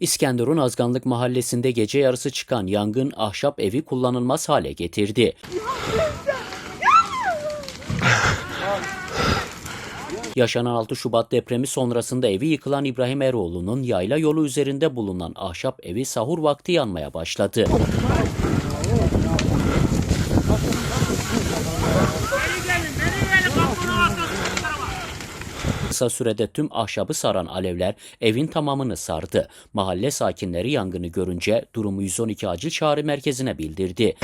İskenderun Azganlık mahallesinde gece yarısı çıkan yangın ahşap evi kullanılmaz hale getirdi. Yaşanan 6 Şubat depremi sonrasında evi yıkılan İbrahim Eroğlu'nun yayla yolu üzerinde bulunan ahşap evi sahur vakti yanmaya başladı. Kısa sürede tüm ahşabı saran alevler evin tamamını sardı. Mahalle sakinleri yangını görünce durumu 112 acil çağrı merkezine bildirdi.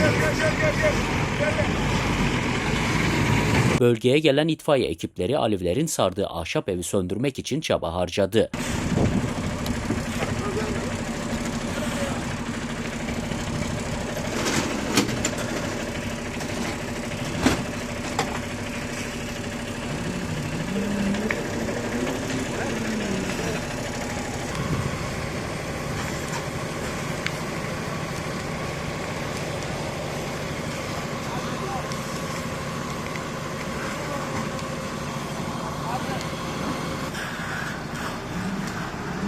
Bölgeye gelen itfaiye ekipleri alevlerin sardığı ahşap evi söndürmek için çaba harcadı.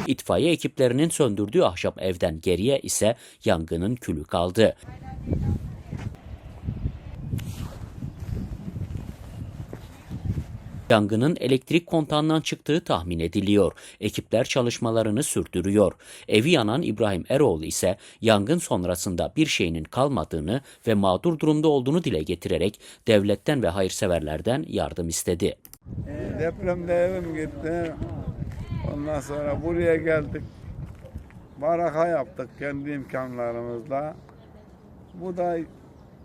İtfaiye ekiplerinin söndürdüğü ahşap evden geriye ise yangının külü kaldı. Yangının elektrik kontağından çıktığı tahmin ediliyor. Ekipler çalışmalarını sürdürüyor. Evi yanan İbrahim Eroğlu ise yangın sonrasında bir şeyinin kalmadığını ve mağdur durumda olduğunu dile getirerek devletten ve hayırseverlerden yardım istedi. Depremde evim gitti. Ondan sonra buraya geldik. Baraka yaptık kendi imkanlarımızla. Bu da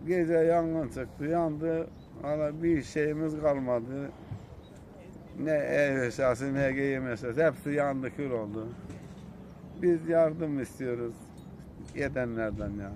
gece yangın çıktı, yandı. Valla bir şeyimiz kalmadı. Ne ev eşyası ne giyim eşyası hepsi yandı kül oldu. Biz yardım istiyoruz yedenlerden ya.